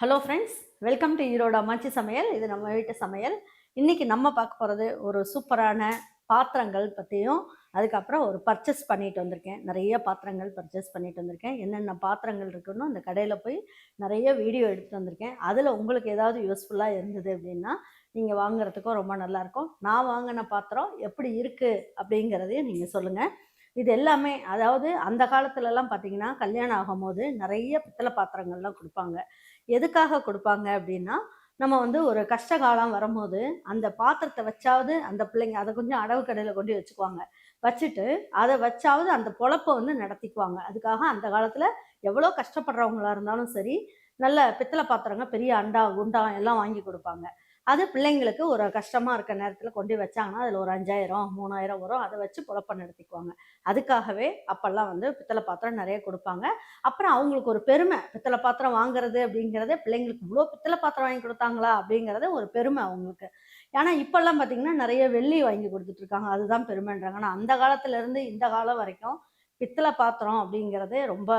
Hello friends welcome to ஈரோட அம்மாச்சி சமையல் இது நம்ம வீட்டு சமையல். இன்றைக்கி நம்ம பார்க்க போகிறது ஒரு சூப்பரான பாத்திரங்கள் பற்றியும் அதுக்கப்புறம் ஒரு பர்ச்சேஸ் பண்ணிட்டு வந்திருக்கேன். நிறைய பாத்திரங்கள் பர்ச்சேஸ் பண்ணிட்டு வந்திருக்கேன். என்னென்ன பாத்திரங்கள் இருக்குன்னு அந்த கடையில் போய் நிறைய வீடியோ எடுத்துகிட்டு வந்திருக்கேன். அதில் உங்களுக்கு ஏதாவது யூஸ்ஃபுல்லாக இருந்தது அப்படின்னா நீங்கள் வாங்குறதுக்கும் ரொம்ப நல்லாயிருக்கும் நான் வாங்கின பாத்திரம் எப்படி இருக்குது அப்படிங்கிறதையும் நீங்கள் சொல்லுங்கள் இது எல்லாமே அதாவது அந்த காலத்துலலாம் பார்த்தீங்கன்னா கல்யாணம் ஆகும்போது நிறைய பித்தளை பாத்திரங்கள்லாம் கொடுப்பாங்க. எதுக்காக கொடுப்பாங்க அப்படின்னா நம்ம வந்து ஒரு கஷ்ட காலம் வரும்போது அந்த பாத்திரத்தை வச்சாவது அந்த பிள்ளைங்க அதை கொஞ்சம் அடவு கடையில் கொண்டு வச்சுக்குவாங்க. வச்சுட்டு அதை வச்சாவது அந்த பொழப்பை வந்து நடத்திக்குவாங்க. அதுக்காக அந்த காலத்தில் எவ்வளோ கஷ்டப்படுறவங்களா இருந்தாலும் சரி நல்ல பித்தளை பாத்திரங்க பெரிய அண்டா குண்டா எல்லாம் வாங்கி கொடுப்பாங்க. அது பிள்ளைங்களுக்கு ஒரு கஷ்டமாக இருக்க நேரத்தில் கொண்டு வச்சாங்கன்னா அதில் ஒரு அஞ்சாயிரம் மூணாயிரம் வரும். அதை வச்சு பொழப்ப நடத்திக்குவாங்க. அதுக்காகவே அப்போல்லாம் வந்து பித்தளை பாத்திரம் நிறைய கொடுப்பாங்க. அப்புறம் அவங்களுக்கு ஒரு பெருமை பித்தளை பாத்திரம் வாங்குறது அப்படிங்கிறது பிள்ளைங்களுக்கு இவ்வளோ பித்தளை பாத்திரம் வாங்கி கொடுத்தாங்களா அப்படிங்கிறது ஒரு பெருமை அவங்களுக்கு. ஏன்னா இப்போல்லாம் பார்த்தீங்கன்னா நிறைய வெள்ளி வாங்கி கொடுத்துட்ருக்காங்க அதுதான் பெருமைன்றாங்க. ஆனால் அந்த காலத்துலேருந்து இந்த காலம் வரைக்கும் பித்தளை பாத்திரம் அப்படிங்கிறதே ரொம்ப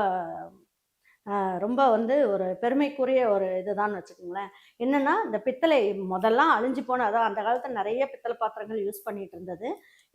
ரொம்ப வந்து ஒரு பெருமைக்குரிய ஒரு இதுதான் வச்சுக்கோங்களேன். என்னென்னா இந்த பித்தளை முதல்லாம் அழிஞ்சு போன அதான் அந்த காலத்தில் நிறைய பித்தளை பாத்திரங்கள் யூஸ் பண்ணிட்டு இருந்தது.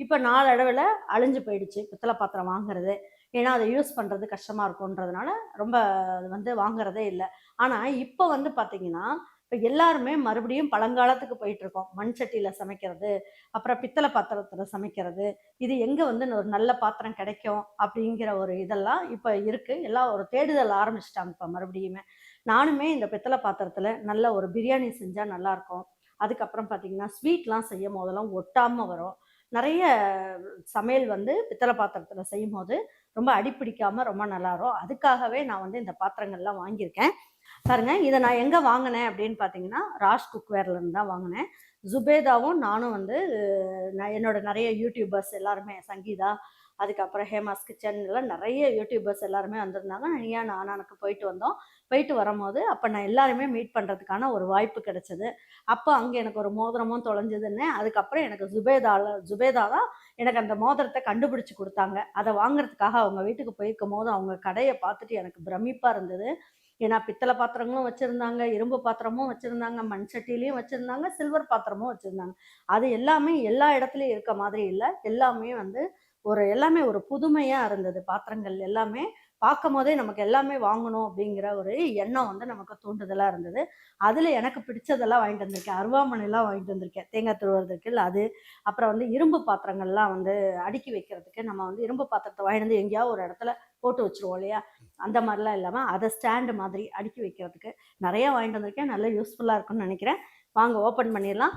இப்போ நாளடைவில் அழிஞ்சு போயிடுச்சு பித்தளை பாத்திரம் வாங்குறது. ஏன்னா அதை யூஸ் பண்ணுறது கஷ்டமாக இருக்கும்ன்றதுனால ரொம்ப அது வந்து வாங்குறதே இல்லை. ஆனால் இப்போ வந்து பார்த்திங்கன்னா இப்போ எல்லாருமே மறுபடியும் பழங்காலத்துக்கு போயிட்டு இருக்கோம் மண் சட்டியில் சமைக்கிறது அப்புறம் பித்தளை பாத்திரத்தில் சமைக்கிறது இது எங்கே வந்து ஒரு நல்ல பாத்திரம் கிடைக்கும் அப்படிங்கிற ஒரு இதெல்லாம் இப்போ இருக்குது எல்லாம் ஒரு தேடுதல் ஆரம்பிச்சிட்டாங்க இப்போ மறுபடியுமே. நானுமே இந்த பித்தளை பாத்திரத்தில் நல்ல ஒரு பிரியாணி செஞ்சால் நல்லாயிருக்கும் அதுக்கப்புறம் பார்த்தீங்கன்னா ஸ்வீட்லாம் செய்யும் போதெல்லாம் ஒட்டாமல் வரும். நிறைய சமையல் வந்து பித்தளை பாத்திரத்தில் செய்யும் போது ரொம்ப அடிப்பிடிக்காமல் ரொம்ப நல்லாயிரும் அதுக்காகவே நான் வந்து இந்த பாத்திரங்கள்லாம் வாங்கியிருக்கேன். பாருங்க இதை நான் எங்கே வாங்கினேன் அப்படின்னு பார்த்தீங்கன்னா ராஷ் குக்வேர்லேருந்து தான் வாங்கினேன். ஜுபேதாவும் நானும் வந்து நான் என்னோட நிறைய யூடியூபர்ஸ் எல்லாருமே சங்கீதா அதுக்கப்புறம் ஹேமாஸ் கிச்சன் எல்லாம் நிறைய யூடியூபர்ஸ் எல்லாருமே வந்திருந்தாங்க. நீயா நானானுக்கு போயிட்டு வந்தோம். போயிட்டு வரும்போது அப்போ நான் எல்லாருமே மீட் பண்ணுறதுக்கான ஒரு வாய்ப்பு கிடைச்சது. அப்போ அங்கே எனக்கு ஒரு மோதிரமும் தொலைஞ்சதுன்னு அதுக்கப்புறம் எனக்கு ஜுபேதாவில் ஜுபேதா தான் எனக்கு அந்த மோதிரத்தை கண்டுபிடிச்சி கொடுத்தாங்க. அதை வாங்குறதுக்காக அவங்க வீட்டுக்கு போயிருக்கும் போது அவங்க கடையை பார்த்துட்டு எனக்கு பிரமிப்பாக இருந்தது. ஏன்னா பித்தளை பாத்திரங்களும் வச்சுருந்தாங்க இரும்பு பாத்திரமும் வச்சுருந்தாங்க மண் சட்டிலையும் வச்சுருந்தாங்க சில்வர் பாத்திரமும் வச்சுருந்தாங்க. அது எல்லாமே எல்லா இடத்துலையும் இருக்க மாதிரி இல்லை. எல்லாமே வந்து ஒரு எல்லாமே ஒரு புதுமையாக இருந்தது பாத்திரங்கள் எல்லாமே. பார்க்கும் போதே நமக்கு எல்லாமே வாங்கணும் அப்படிங்கிற ஒரு எண்ணம் வந்து நமக்கு தூண்டுதலாக இருந்தது. அதில் எனக்கு பிடிச்சதெல்லாம் வாங்கிட்டு வந்திருக்கேன். அருவாமனைலாம் வாங்கிட்டு வந்திருக்கேன். தேங்காய் துருவுறதுக்கு இல்லை அது. அப்புறம் வந்து இரும்பு பாத்திரங்கள்லாம் வந்து அடுக்கி வைக்கிறதுக்கு நம்ம வந்து இரும்பு பாத்திரத்தை வாங்கிட்டு வந்து எங்கேயாவது ஒரு இடத்துல போட்டு வச்சுருவோம் இல்லையா? அந்த மாதிரிலாம் இல்லாமல் அதை ஸ்டாண்டு மாதிரி அடுக்கி வைக்கிறதுக்கு நிறையா வாங்கிட்டு வந்திருக்கேன். நல்ல யூஸ்ஃபுல்லாக இருக்கும்னு நினைக்கிறேன். வாங்க ஓப்பன் பண்ணிடலாம்.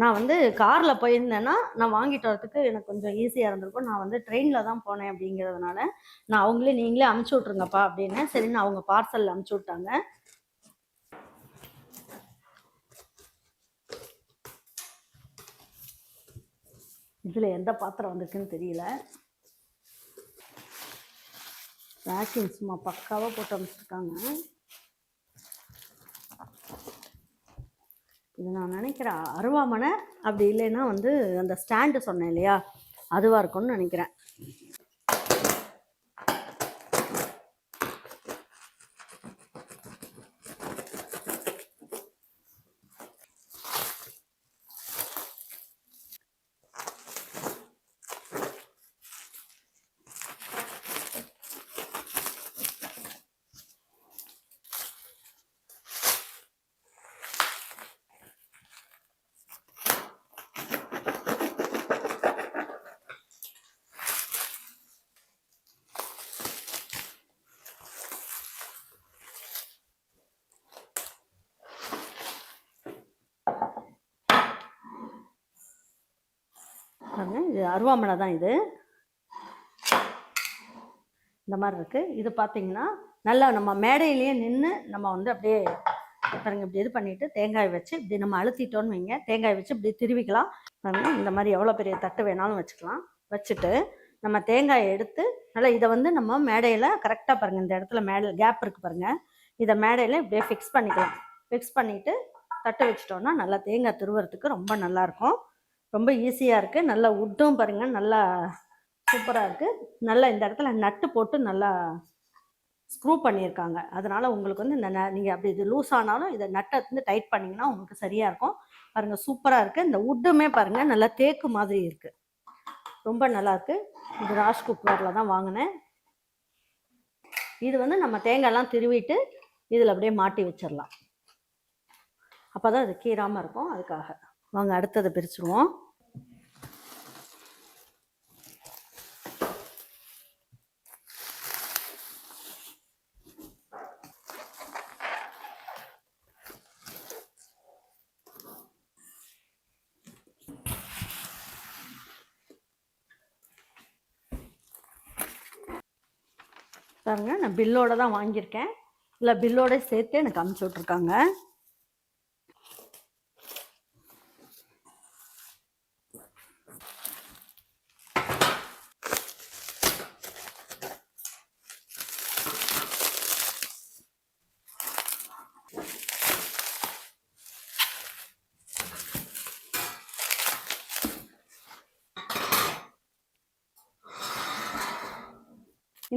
நான் வந்து காரில் போயிருந்தேன்னா நான் வாங்கிட்டு வரதுக்கு எனக்கு கொஞ்சம் ஈஸியாக இருந்திருக்கும். நான் வந்து ட்ரெயினில் தான் போனேன் அப்படிங்கிறதுனால நான் அவங்களே நீங்களே அமுச்சு விட்ருங்கப்பா அப்படின்னு சரின்னு அவங்க பார்சலில் அமுச்சு விட்டாங்க. இதில் எந்த பாத்திரம் வந்திருக்குன்னு தெரியல. பேக்கிங் சும்மா பக்காவாக போட்டு அமைச்சிருக்காங்க. இது நான் நினைக்கிறேன் அருவாமனை அப்படி இல்லைன்னா வந்து அந்த ஸ்டாண்டு சொன்னேன் இல்லையா? அதுவாக இருக்கும்னு நினைக்கிறேன். பாருங்க இது அருவாமனை தான் இது. இந்த மாதிரி இருக்குது இது பார்த்தீங்கன்னா நல்லா நம்ம மேடையிலேயே நின்று நம்ம வந்து அப்படியே பாருங்க இப்படி இது பண்ணிவிட்டு தேங்காய் வச்சு இப்படி நம்ம அழுத்திட்டோன்னு வைங்க. தேங்காய் வச்சு இப்படி திருவிக்கலாம். பாருங்க இந்த மாதிரி எவ்வளோ பெரிய தட்டு வேணாலும் வச்சுக்கலாம். வச்சுட்டு நம்ம தேங்காயை எடுத்து நல்லா இதை வந்து நம்ம மேடையில் கரெக்டாக பாருங்கள் இந்த இடத்துல மேடை கேப் இருக்குது பாருங்கள் இதை மேடையில் இப்படியே ஃபிக்ஸ் பண்ணிக்கலாம். ஃபிக்ஸ் பண்ணிவிட்டு தட்டு வச்சிட்டோன்னா நல்லா தேங்காய் துருவுறதுக்கு ரொம்ப நல்லாயிருக்கும் ரொம்ப ஈஸியாக இருக்குது நல்லா உட்டும் பாருங்கள் நல்லா சூப்பராக இருக்குது நல்லா இந்த இடத்துல நட்டு போட்டு நல்லா ஸ்க்ரூ பண்ணியிருக்காங்க. அதனால் உங்களுக்கு வந்து இந்த நீங்கள் அப்படி இது லூஸ் ஆனாலும் இதை நட்டை வந்து டைட் பண்ணிங்கன்னா உங்களுக்கு சரியாக இருக்கும். பாருங்கள் சூப்பராக இருக்குது இந்த உட்டுமே பாருங்கள் நல்லா தேக்கு மாதிரி இருக்குது ரொம்ப நல்லாயிருக்கு இது ராஜ் குக்கரில் தான் வாங்கினேன். இது வந்து நம்ம தேங்காய்லாம் திருவிட்டு இதில் அப்படியே மாட்டி வச்சிடலாம். அப்போ தான் அது கீறாமல் இருக்கும். அதுக்காக. வாங்க அடுத்ததை பிரிச்சுருவோம். பாருங்க நான் பில்லோட தான் வாங்கியிருக்கேன். இல்லை பில்லோட சேர்த்து எனக்கு அனுப்பிச்சி விட்ருக்காங்க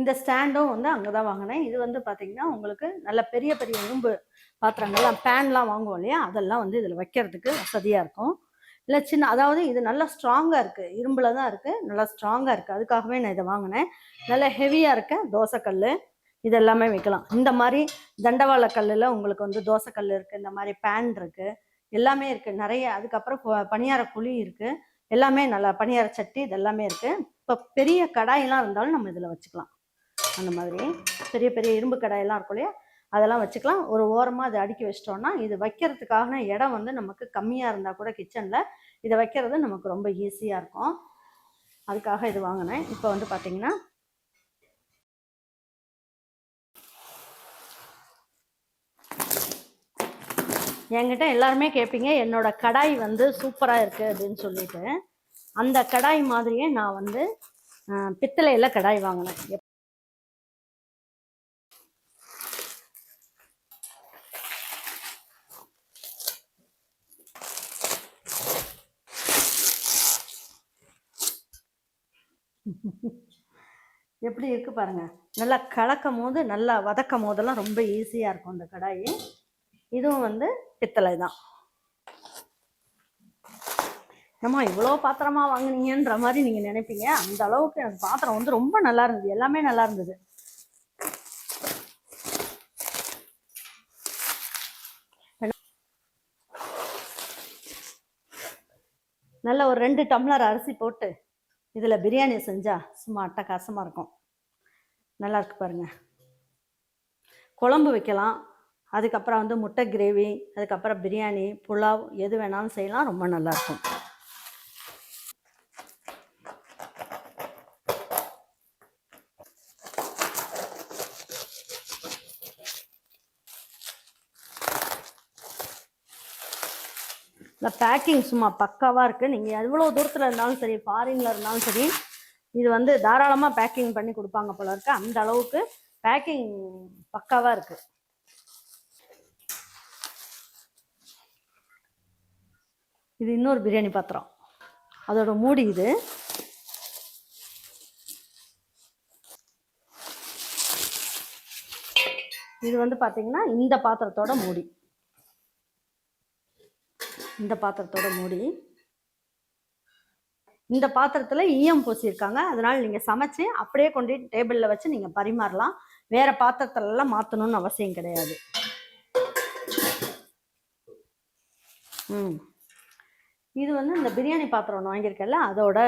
இந்த ஸ்டாண்டும் வந்து அங்கே தான் வாங்கினேன். இது வந்து பார்த்திங்கன்னா உங்களுக்கு நல்ல பெரிய பெரிய இரும்பு பாத்திரங்கள்லாம் பேன்லாம் வாங்குவோம் இல்லையா? அதெல்லாம் வந்து இதில் வைக்கிறதுக்கு வசதியாக இருக்கும். இல்லை சின்ன அதாவது இது நல்லா ஸ்ட்ராங்காக இருக்குது இரும்பில் தான் இருக்குது நல்லா ஸ்ட்ராங்காக இருக்குது அதுக்காகவே நான் இதை வாங்கினேன். நல்லா ஹெவியாக இருக்க தோசைக்கல் இது எல்லாமே வைக்கலாம். இந்த மாதிரி தண்டவாள கல்லில் உங்களுக்கு வந்து தோசைக்கல் இருக்குது இந்த மாதிரி பேன் இருக்குது எல்லாமே இருக்குது நிறைய அதுக்கப்புறம் பணியார குழி இருக்குது எல்லாமே நல்லா பணியார சட்டி இது எல்லாமே இருக்குது இப்போ பெரிய கடாயெல்லாம் இருந்தாலும் நம்ம இதில் வச்சுக்கலாம். அந்த மாதிரி. பெரிய பெரிய இரும்பு கடாயெல்லாம் இருக்கும் இல்லையா? அதெல்லாம் வச்சுக்கலாம். ஒரு ஓரமாக அதை அடுக்கி வச்சிட்டோம்னா இது வைக்கிறதுக்கான இடம் வந்து நமக்கு கம்மியாக இருந்தால் கூட கிச்சனில் இதை வைக்கிறது நமக்கு ரொம்ப ஈஸியாக இருக்கும். அதுக்காக இது வாங்கினேன். இப்போ வந்து பார்த்தீங்கன்னா என்கிட்ட எல்லாருமே கேட்பீங்க என்னோட கடாய் வந்து சூப்பராக இருக்குது அப்படின்னு சொல்லிட்டு. அந்த கடாய் மாதிரியே நான் வந்து பித்தளையில் கடாய் வாங்கினேன். எப்படி இருக்கு பாருங்க. நல்லா கலக்கும் போது நல்லா வதக்கும் போதெல்லாம் ரொம்ப ஈஸியாக இருக்கும் அந்த கடாயி. இதுவும் வந்து பித்தளை தான். ஏம்மா இவ்வளோ பாத்திரமா வாங்குனீங்கன்ற மாதிரி நீங்கள் நினைப்பீங்க. அந்த அளவுக்கு எனக்கு பாத்திரம் வந்து ரொம்ப நல்லா இருந்தது. எல்லாமே நல்லா இருந்தது. நல்ல ஒரு ரெண்டு டம்ளர் அரிசி போட்டு இதில் பிரியாணி செஞ்சா சும்மா அட்டகாசமாக இருக்கும். நல்லாயிருக்கு பாருங்கள் குழம்பு வைக்கலாம். அதுக்கப்புறம் வந்து முட்டை கிரேவி அதுக்கப்புறம் பிரியாணி புலாவ் எது வேணாலும் செய்யலாம். ரொம்ப நல்லாயிருக்கும் இருக்கும் இந்த பேக்கிங் சும்மா பக்காவாக இருக்குது நீங்கள் எவ்வளோ தூரத்தில் இருந்தாலும் சரி ஃபாரினில் இருந்தாலும் சரி இது வந்து தாராளமாக பேக்கிங் பண்ணி கொடுப்பாங்க போல இருக்கு. அந்த அளவுக்கு பேக்கிங் பக்காவாக இருக்குது இது இன்னொரு பிரியாணி பாத்திரம். அதோட மூடி இது. இது வந்து பார்த்தீங்கன்னா இந்த பாத்திரத்தோட மூடி. இந்த பாத்திரத்தோட மூடி. இந்த பாத்திரத்தில் ஈயம் பூசியிருக்காங்க. அதனால் நீங்கள் சமைச்சு அப்படியே கொண்டு டேபிளில் வச்சு நீங்கள் பரிமாறலாம். வேறு பாத்திரத்துலலாம் மாற்றணும்னு அவசியம் கிடையாது. ம். இது வந்து இந்த பிரியாணி பாத்திரம் ஒன்று வாங்கியிருக்கல அதோட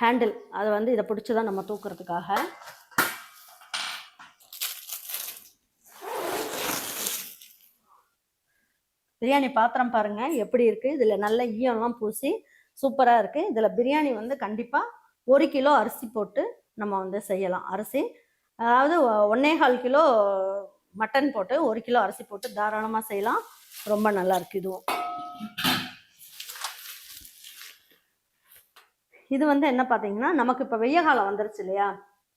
ஹேண்டில் அதை வந்து இதை பிடிச்சி தான் நம்ம தூக்குறதுக்காக. பிரியாணி பாத்திரம் பாருங்க எப்படி இருக்கு? இதுல நல்ல ஈயம்லாம் பூசி சூப்பரா இருக்கு. இதுல பிரியாணி வந்து கண்டிப்பா ஒரு கிலோ அரிசி போட்டு நம்ம வந்து செய்யலாம். அரிசி அதாவது ஒன்னே கால் கிலோ மட்டன் போட்டு ஒரு கிலோ அரிசி போட்டு தாராளமா செய்யலாம். ரொம்ப நல்லா இருக்கு இதுவும். இது வந்து என்ன பார்த்தீங்கன்னா நமக்கு இப்போ வெய்ய காலம் வந்துருச்சு இல்லையா?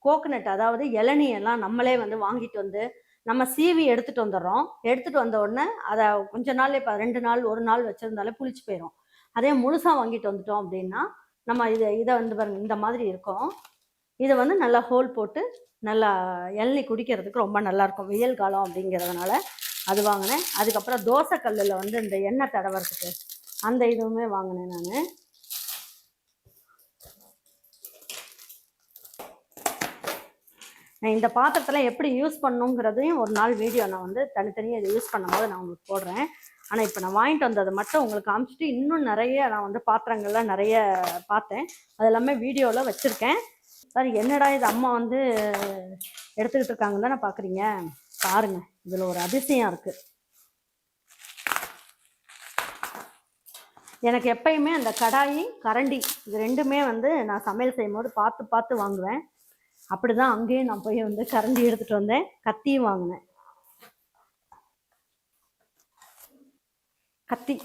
கோகனட் அதாவது இளநீ எல்லாம் நம்மளே வந்து வாங்கிட்டு வந்து நம்ம சீவி எடுத்துட்டு வந்துடுறோம். எடுத்துட்டு வந்த உடனே அதை கொஞ்ச நாள் இப்போ ரெண்டு நாள் ஒரு நாள் வச்சிருந்தாலே புளிச்சு போயிடும் அதே முழுசாக வாங்கிட்டு வந்துட்டோம் அப்படின்னா நம்ம இதை இதை வந்து பாருங்க இந்த மாதிரி இருக்கும். இதை வந்து நல்லா ஹோல் போட்டு நல்லா இளநி குடிக்கிறதுக்கு ரொம்ப நல்லாயிருக்கும் வெயில் காலம் அப்படிங்கிறதுனால அது வாங்கினேன். அதுக்கப்புறம் தோசை கல்லில் வந்து இந்த எண்ணெய் தடவறதுக்கு அந்த இதுவுமே வாங்கினேன் நான். இந்த பாத்திரத்தில் எப்படி யூஸ் பண்ணுங்கிறதையும் ஒரு நாள் வீடியோ நான் வந்து தனித்தனியாக இதை யூஸ் பண்ணும்போது நான் உங்களுக்கு போடுறேன். ஆனால் இப்போ நான் வாங்கிட்டு வந்ததை மட்டும் உங்களுக்கு காமிச்சிட்டு இன்னும் நிறைய நான் வந்து பாத்திரங்கள்லாம் நிறைய பார்த்தேன். அது எல்லாமே வீடியோவில் வச்சுருக்கேன். சார் என்னடா இது அம்மா வந்து எடுத்துக்கிட்டு இருக்காங்கன்னு தானே பார்க்குறீங்க பாருங்கள் இதில் ஒரு அதிசயம் இருக்குது எனக்கு எப்பயுமே அந்த கடாயி கரண்டி இது ரெண்டுமே வந்து நான் சமையல் செய்யும்போது பார்த்து பார்த்து வாங்குவேன். அப்படிதான் அங்கேயும் நான் போய் வந்து கரண்டி எடுத்துட்டு வந்தேன். கத்தியும் வாங்கினேன். கத்தி.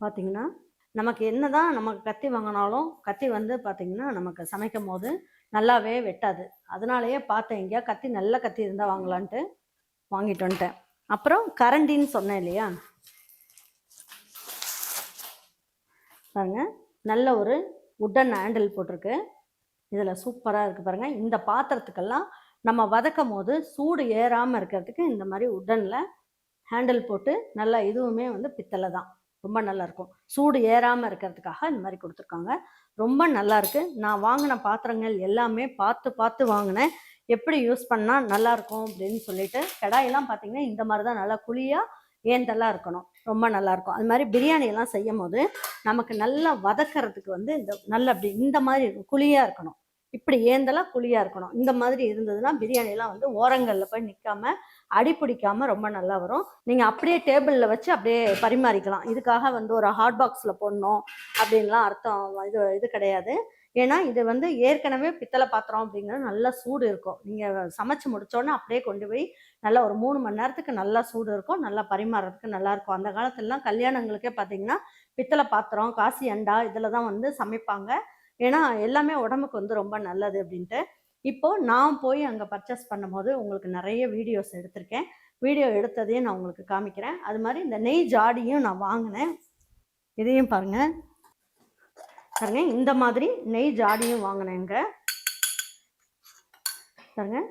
பார்த்தீங்கன்னா நமக்கு என்னதான் நமக்கு கத்தி வாங்கினாலும் கத்தி வந்து பார்த்தீங்கன்னா நமக்கு சமைக்கும் போது நல்லாவே வெட்டாது. அதனாலயே பார்த்தேன் எங்கேயா கத்தி நல்ல கத்தி இருந்தால் வாங்கலான்ட்டு வாங்கிட்டு வந்துட்டேன். அப்புறம் கரண்டின்னு சொன்னேன் இல்லையா? பாருங்க நல்ல ஒரு உட்டன் ஹேண்டில் போட்டிருக்கு. இதில் சூப்பராக இருக்குது பாருங்கள் இந்த பாத்திரத்துக்கெல்லாம் நம்ம வதக்கும் போது சூடு ஏறாமல் இருக்கிறதுக்கு இந்த மாதிரி உடனில் ஹேண்டில் போட்டு நல்லா இதுவுமே வந்து பித்தளை தான். ரொம்ப நல்லா இருக்கும். சூடு ஏறாமல் இருக்கிறதுக்காக இந்த மாதிரி கொடுத்துருக்காங்க. ரொம்ப நல்லாயிருக்கு நான் வாங்கின பாத்திரங்கள் எல்லாமே பார்த்து பார்த்து வாங்கினேன். எப்படி யூஸ் பண்ணால் நல்லாயிருக்கும் அப்படின்னு சொல்லிட்டு கடாயெல்லாம் பார்த்தீங்கன்னா இந்த மாதிரி தான் நல்லா குழியாக ஏந்தெல்லாம் இருக்கணும். ரொம்ப நல்லாயிருக்கும் அது மாதிரி பிரியாணியெல்லாம் செய்யும் போது நமக்கு நல்லா வதக்கிறதுக்கு வந்து இந்த நல்ல அப்படி இந்த மாதிரி இருக்கும். குழியாக இருக்கணும். இப்படி ஏந்தலாம் குழியாக இருக்கணும். இந்த மாதிரி இருந்ததுன்னா பிரியாணியெல்லாம் வந்து ஓரங்களில் போய் நிற்காம அடி ரொம்ப நல்லா வரும். நீங்கள் அப்படியே டேபிளில் வச்சு அப்படியே பரிமாறிக்கலாம். இதுக்காக வந்து ஒரு ஹாட் பாக்ஸில் போடணும் அப்படின்லாம் அர்த்தம் இது இது கிடையாது. ஏன்னா இது வந்து ஏற்கனவே பித்தளை பாத்திரம் அப்படிங்கிறது நல்லா சூடு இருக்கும். நீங்கள் சமைச்சு முடிச்சோன்னே அப்படியே கொண்டு போய் நல்லா ஒரு மூணு மணி நேரத்துக்கு நல்லா சூடு இருக்கும் நல்லா பரிமாறுறதுக்கு நல்லாயிருக்கும் அந்த காலத்துலலாம் கல்யாணங்களுக்கே பார்த்தீங்கன்னா பித்தளை பாத்திரம் காசி அண்டா இதில் தான் வந்து சமைப்பாங்க. ஏன்னா எல்லாமே உடம்புக்கு வந்து ரொம்ப நல்லது அப்படின்ட்டு. இப்போது நான் போய் அங்கே பர்ச்சேஸ் பண்ணும்போது உங்களுக்கு நிறைய வீடியோஸ் எடுத்திருக்கேன். வீடியோ எடுத்ததையும் நான் உங்களுக்கு காமிக்கிறேன். அது மாதிரி இந்த நெய் ஜாடியும் நான் வாங்கினேன். இதையும் பாருங்கள் பாருங்க இந்த மாதிரி நெய் ஜாடியும் வாங்கினேங்க. பாருங்கள்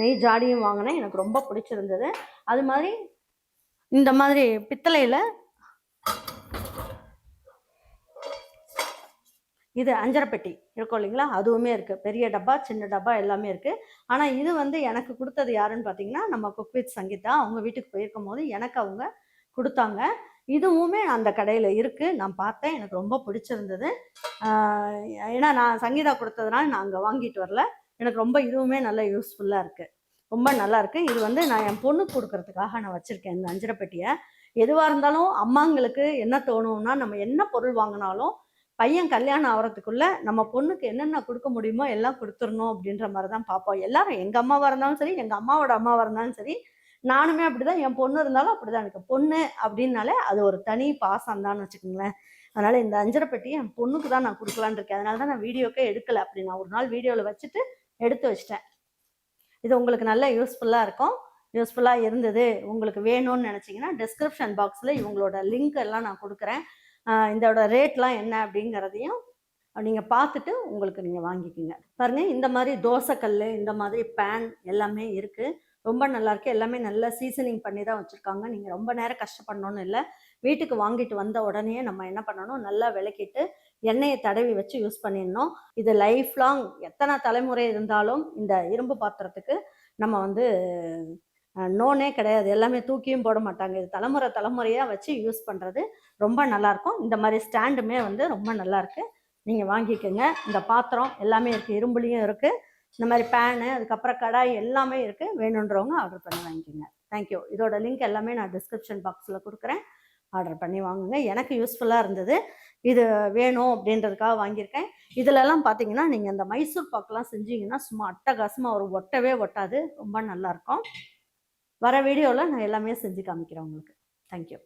நெய் ஜாடியும் வாங்கினேன். எனக்கு ரொம்ப பிடிச்சிருந்தது. அது மாதிரி இந்த மாதிரி பித்தளையில் இது அஞ்சரை பெட்டி இருக்கும் இல்லைங்களா? அதுவுமே இருக்குது பெரிய டப்பா சின்ன டப்பா எல்லாமே இருக்குது ஆனால் இது வந்து எனக்கு கொடுத்தது யாருன்னு பார்த்தீங்கன்னா நம்ம குக் வித் சங்கீதா. அவங்க வீட்டுக்கு போயிருக்கும் போது எனக்கு அவங்க கொடுத்தாங்க. இதுவுமே அந்த கடையில் இருக்குது நான் பார்த்தேன். எனக்கு ரொம்ப பிடிச்சிருந்தது. ஏன்னா நான் சங்கீதா கொடுத்ததுனால நான் அங்கே வாங்கிட்டு வரல. எனக்கு ரொம்ப இதுவுமே நல்ல யூஸ்ஃபுல்லாக இருக்குது ரொம்ப நல்லா இருக்குது இது வந்து நான் என் பொண்ணுக்கு கொடுக்கறதுக்காக நான் வச்சுருக்கேன் இந்த அஞ்சரை பெட்டியை எதுவாக இருந்தாலும் அம்மாங்களுக்கு என்ன தோணும்னா நம்ம என்ன பொருள் வாங்கினாலும் பையன் கல்யாணம் ஆகிறதுக்குள்ள நம்ம பொண்ணுக்கு என்னென்ன கொடுக்க முடியுமோ எல்லாம் கொடுத்துடணும் அப்படின்ற மாதிரி தான் பார்ப்போம் எல்லாரும் எங்கள் அம்மாவாக இருந்தாலும் சரி எங்கள் அம்மாவோட அம்மாவாக இருந்தாலும் சரி நானுமே அப்படிதான் என் பொண்ணு இருந்தாலும் அப்படிதான். எனக்கு பொண்ணு அப்படின்னாலே அது ஒரு தனி பாசம் தான் வச்சுக்கோங்களேன். அதனால இந்த அஞ்சரை பெட்டி என் பொண்ணுக்கு தான் நான் கொடுக்கலான்னு இருக்கேன். அதனால தான் நான் வீடியோக்கே எடுக்கலை. அப்படி நான் ஒரு நாள் வீடியோவில் வச்சுட்டு எடுத்து வச்சிட்டேன். இது உங்களுக்கு நல்ல யூஸ்ஃபுல்லாக இருக்கும். யூஸ்ஃபுல்லாக இருந்தது. உங்களுக்கு வேணும்னு நினச்சிங்கன்னா டிஸ்கிரிப்ஷன் பாக்ஸில் இவங்களோட லிங்க் எல்லாம் நான் கொடுக்குறேன். இதோட ரேட்லாம் என்ன அப்படிங்கிறதையும் நீங்கள் பார்த்துட்டு உங்களுக்கு நீங்கள் வாங்கிக்கிங்க. பாருங்கள் இந்த மாதிரி தோசைக்கல் இந்த மாதிரி பேன் எல்லாமே இருக்குது ரொம்ப நல்லாயிருக்கு எல்லாமே நல்லா சீசனிங் பண்ணி தான் வச்சுருக்காங்க. நீங்கள் ரொம்ப நேரம் கஷ்டப்படணும்னு இல்லை. வீட்டுக்கு வாங்கிட்டு வந்த உடனே நம்ம என்ன பண்ணணும்? நல்லா விளக்கிட்டு எண்ணெயை தடவி வச்சு யூஸ் பண்ணிடணும். இது லைஃப் லாங் எத்தனை தலைமுறை இருந்தாலும் இந்த இரும்பு பாத்திரத்துக்கு நம்ம வந்து நோனே கிடையாது. எல்லாமே தூக்கியும் போட மாட்டாங்க. இது தலைமுறை தலைமுறையாக வச்சு யூஸ் பண்ணுறது ரொம்ப நல்லாயிருக்கும். இந்த மாதிரி ஸ்டாண்டுமே வந்து ரொம்ப நல்லாயிருக்கு. நீங்கள் வாங்கிக்கோங்க. இந்த பாத்திரம் எல்லாமே இருக்குது இரும்புலையும் இருக்குது இந்த மாதிரி பேனு அதுக்கப்புறம் கடாய் எல்லாமே இருக்குது வேணுன்றவங்க ஆர்டர் பண்ணி வாங்கிக்கோங்க. தேங்க்யூ இதோட லிங்க் எல்லாமே நான் டிஸ்கிரிப்ஷன் பாக்ஸில் கொடுக்குறேன். ஆர்டர் பண்ணி வாங்குங்க. எனக்கு யூஸ்ஃபுல்லாக இருந்தது. இது வேணும் அப்படின்றதுக்காக வாங்கியிருக்கேன். இதிலெல்லாம் பார்த்தீங்கன்னா நீங்கள் இந்த மைசூர் பாக்கெலாம் செஞ்சீங்கன்னா சும்மா அட்டகாசமாக ஒரு ஒட்டவே ஒட்டாது. ரொம்ப நல்லாயிருக்கும் வர வீடியோவில் நான் எல்லாமே செஞ்சு காமிக்கிறேன் உங்களுக்கு. தேங்க்யூ